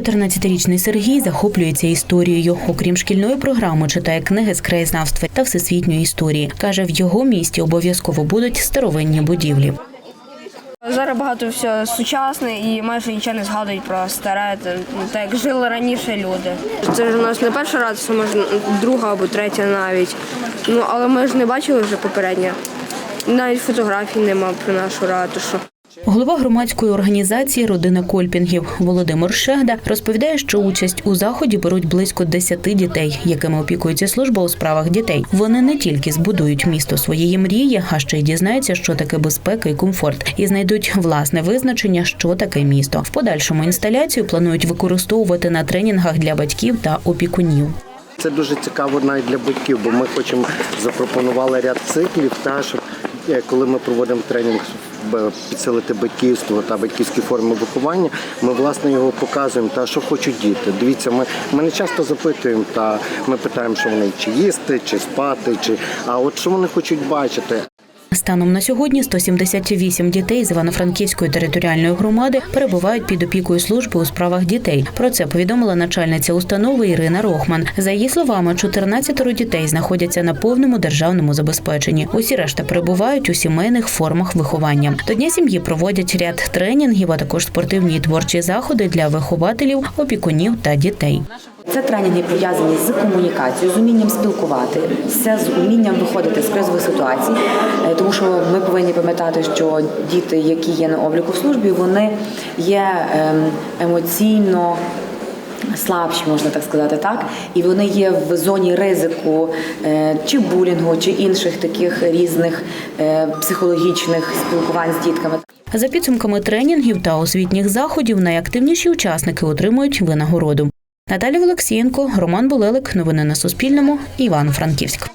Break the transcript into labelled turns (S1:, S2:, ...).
S1: 14-річний Сергій захоплюється історією. Окрім шкільної програми, читає книги з краєзнавства та всесвітньої історії. каже, в його місті обов'язково будуть старовинні будівлі.
S2: Зараз багато всього сучасне і майже нічого не згадують про старе, та- так як жили раніше люди. Це ж у нас не перша рада, це може друга або третя навіть. Ну але ми ж не бачили вже попереднє. Навіть фотографій нема про нашу ратушу.
S1: Голова громадської організації Родина Кольпінгів Володимир Шегда розповідає, що участь у заході беруть близько 10 дітей, якими опікується служба у справах дітей. Вони не тільки збудують місто своєї мрії, а ще й дізнаються, що таке безпека і комфорт, і знайдуть власне визначення, що таке місто. В подальшому інсталяцію планують використовувати на тренінгах для батьків та опікунів.
S3: Це дуже цікаво навіть для батьків, бо ми хочемо запропонували ряд циклів, та щоб е, коли ми проводимо тренінг підсилити батьківство та батьківські форми виховання, ми власне його показуємо та що хочуть діти. Дивіться, ми, ми не часто запитуємо, та ми питаємо, що вони чи їсти, чи спати, чи а от що вони хочуть бачити.
S1: Станом на сьогодні 178 дітей з Івано-Франківської територіальної громади перебувають під опікою служби у справах дітей. Про це повідомила начальниця установи Ірина Рохман. За її словами, 14 дітей знаходяться на повному державному забезпеченні. Усі решта перебувають у сімейних формах виховання. До дня сім'ї проводять ряд тренінгів, а також спортивні і творчі заходи для вихователів, опікунів та дітей.
S4: Це тренінги пов'язані з комунікацією, з умінням спілкуватися, з умінням виходити з кризових ситуацій, Е, тому що ми повинні пам'ятати, що діти, які є на обліку в службі, вони є ем, емоційно. Слабші, можна так сказати, так і вони є в зоні ризику е, чи булінгу, чи інших таких різних е, психологічних спілкувань з дітками.
S1: За підсумками тренінгів та освітніх заходів найактивніші учасники отримують винагороду. Наталя Олексієнко, Роман Булелик. Новини на Суспільному. Івано-Франківськ.